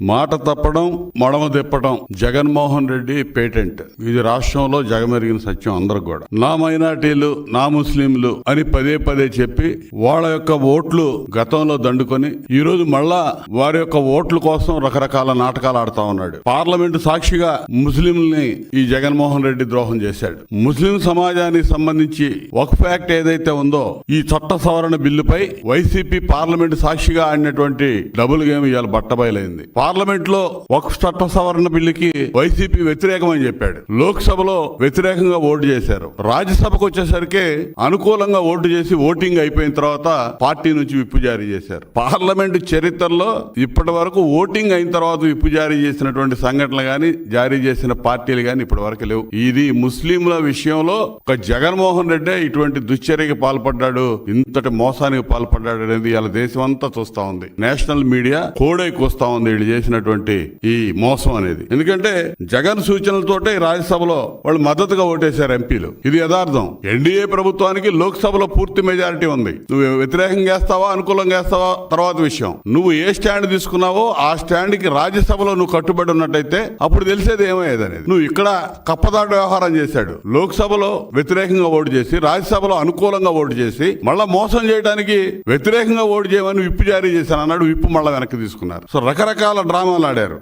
మాట తప్పడం మడమ తిప్పడం జగన్మోహన్ రెడ్డి పేటెంట్. ఇది రాష్ట్రంలో జగమెరిగిన సత్యం అందరు కూడా. నా మైనార్టీలు నా ముస్లింలు అని పదే పదే చెప్పి వాళ్ళ యొక్క ఓట్లు గతంలో దండుకొని ఈ రోజు మళ్ళా వారి యొక్క ఓట్ల కోసం రకరకాల నాటకాలు ఆడుతా ఉన్నాడు. పార్లమెంటు సాక్షిగా ముస్లింల్ని ఈ జగన్మోహన్ రెడ్డి ద్రోహం చేశాడు. ముస్లిం సమాజానికి సంబంధించి వక్ఫ్ యాక్ట్ ఏదైతే ఉందో ఈ చట్ట సవరణ బిల్లుపై వైసీపీ పార్లమెంట్ సాక్షిగా ఆడినటువంటి డబుల్ గేమ్ ఇవాళ బట్టబయలైంది. పార్లమెంట్లో వక్ఫ్ చట్ట సవరణ బిల్లుకి వైసీపీ వ్యతిరేకమని చెప్పాడు. లోక్సభలో వ్యతిరేకంగా ఓటు చేశారు. రాజ్యసభకు వచ్చేసరికి అనుకూలంగా ఓటు చేసి ఓటింగ్ అయిపోయిన తర్వాత పార్టీ నుంచి విప్పు జారీ చేశారు. పార్లమెంట్ చరిత్రలో ఇప్పటి వరకు ఓటింగ్ అయిన తర్వాత విప్పు జారీ చేసినటువంటి సంఘటనలు గాని జారీ చేసిన పార్టీలు గాని ఇప్పటి వరకు లేవు. ఇది ముస్లింల విషయంలో ఒక జగన్మోహన్ రెడ్డి ఇటువంటి దుశ్చర్యకి పాల్పడ్డాడు ఇంతటి మోసానికి పాల్పడ్డాడు అనేది ఇలా దేశం అంతా చూస్తా ఉంది. నేషనల్ మీడియా కోడైకి వస్తా ఉంది వీళ్ళు చేసినటువంటి ఈ మోసం అనేది. ఎందుకంటే జగన్ సూచనలతోటే రాజ్యసభలో వాళ్ళు మద్దతుగా ఓటేశారు ఎంపీలు. ఇది యథార్థం. ఎన్డీఏ ప్రభుత్వానికి లోక్సభలో పూర్తి మెజారిటీ ఉంది. నువ్వు వ్యతిరేకంగా చేస్తావా అనుకూలంగా చేస్తావా తర్వాత విషయం. నువ్వు ఏ స్టాండ్ తీసుకున్నావో ఆ స్టాండ్కి రాజ్యసభలో నువ్వు కట్టుబడి ఉన్నట్టయితే అప్పుడు తెలిసేది ఏమయ్యేది అనేది. నువ్వు ఇక్కడ కప్పదాడు వ్యవహారం చేశాడు. లోక్సభలో వ్యతిరేకంగా ఓటు చేసి రాజ్యసభలో అనుకూలంగా ఓటు చేసి మళ్ళా మోసం చేయడానికి వ్యతిరేకంగా ఓటు చేయమని విప్పు జారీ చేశాను అన్నాడు విప్పు మళ్ళా వెనక్కి తీసుకున్నారు. సో రకరకాల డ్రామాలు ఆడారు.